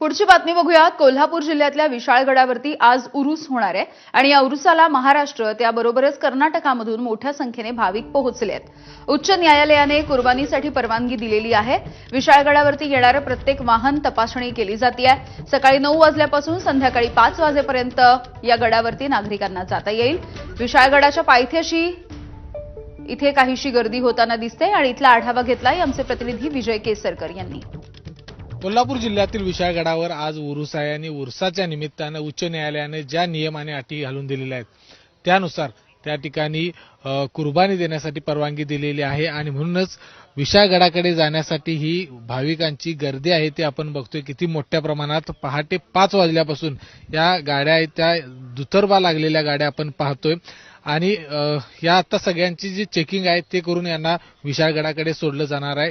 पुढची बातमी बघूयात कोल्हापूर जिल्ह्यातल्या विशाळगडावरती आज उरूस होणार आहे. आणि या उरुसाला महाराष्ट्र त्याबरोबरच कर्नाटकामधून मोठ्या संख्येने भाविक पोहोचले आहेत. उच्च न्यायालयाने कुर्बानीसाठी परवानगी दिलेली आहे. विशाळगडावरती येणारं प्रत्येक वाहन तपासणी केली जाते सकाळी नऊ वाजल्यापासून संध्याकाळी पाच वाजेपर्यंत या गडावरती नागरिकांना जाता येईल. विशाळगडाच्या पायथ्याशी इथे काहीशी गर्दी होताना दिसते. आणि इथला आढावा घेतलाय आमचे प्रतिनिधी विजय केसरकर यांनी. कोल्हापूर जिल्ह्यातील विशाळगडावर आज उरुस आहे आणि उरसाच्या निमित्तानं उच्च न्यायालयाने ज्या नियम आणि अटी घालून दिलेल्या आहेत त्यानुसार त्या ठिकाणी कुर्बानी देण्यासाठी परवानगी दिलेली आहे आणि म्हणूनच विशाळगडाकडे जाण्यासाठी ही भाविकांची गर्दी आहे ती आपण बघतोय. किती मोठ्या प्रमाणात पहाटे पाच वाजल्यापासून या गाड्या आहेत त्या दुतर्बा लागलेल्या गाड्या आपण पाहतोय. आणि या आता सगळ्यांची जी चेकिंग आहे ते करून यांना विशाळगडाकडे सोडलं जाणार आहे.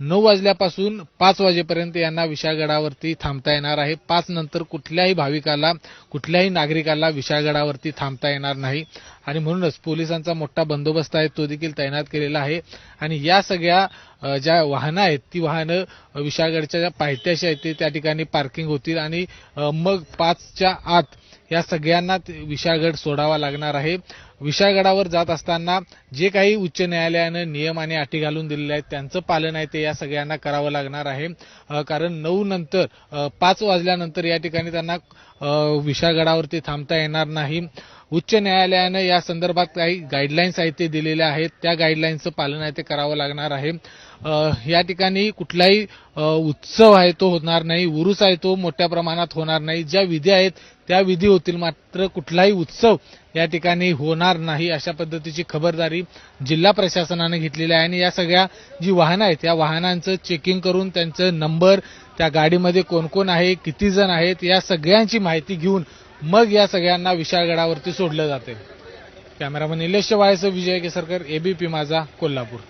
नऊ वाजल्यापासून पाच वाजेपर्यंत यांना विशाळगडावरती थांबता येणार आहे. पाच नंतर कुठल्याही भाविकाला कुठल्याही नागरिकाला विशाळगडावरती थांबता येणार नाही. आणि म्हणूनच पोलिसांचा मोठा बंदोबस्त आहे तो देखील तैनात केलेला आहे. आणि या सगळ्या ज्या वाहनं आहेत ती वाहनं विशाळगडच्या ज्या पायथ्याशी आहेत ते त्या ठिकाणी पार्किंग होतील. आणि मग पाचच्या आत या सगळ्यांना विशाळगड सोडावा लागणार आहे. विशाळगडावर जात असताना जे काही उच्च न्यायालयानं नियम आणि अटी घालून दिलेले आहेत त्यांचं पालन आहे ते या या सगळ्यांना करावं लागणार आहे. कारण नऊ नंतर पाच वाजल्यानंतर या ठिकाणी त्यांना विशाळगडावरती थांबता येणार नाही. उच्च न्यायालयानं या संदर्भात काही गाईडलाईन्स आहेत ते दिलेल्या आहेत. त्या गाईडलाईन्सचं पालन आहे ते करावं लागणार आहे. या ठिकाणी कुठलाही उत्सव आहे तो होणार नाही उरूस आहे तो मोठ्या प्रमाणात होणार नाही. ज्या विधी आहेत त्या विधी होतील मात्र कुठलाही उत्सव या ठिकाणी होणार नाही अशा पद्धतीची खबरदारी जिल्हा प्रशासनाने घेतलेली आहे. आणि या सगळ्या जी वाहनं आहेत या वाहनांचं चेकिंग करून त्यांचं नंबर त्या गाडीमध्ये कोण कोण आहे किती जण आहेत या सगळ्यांची माहिती घेऊन मग या सगळ्यांना विशाळगडावरती सोडलं जाते. Cameraman Nilesh Vayas Vijay Kesarkar ABP Majha Kolhapur.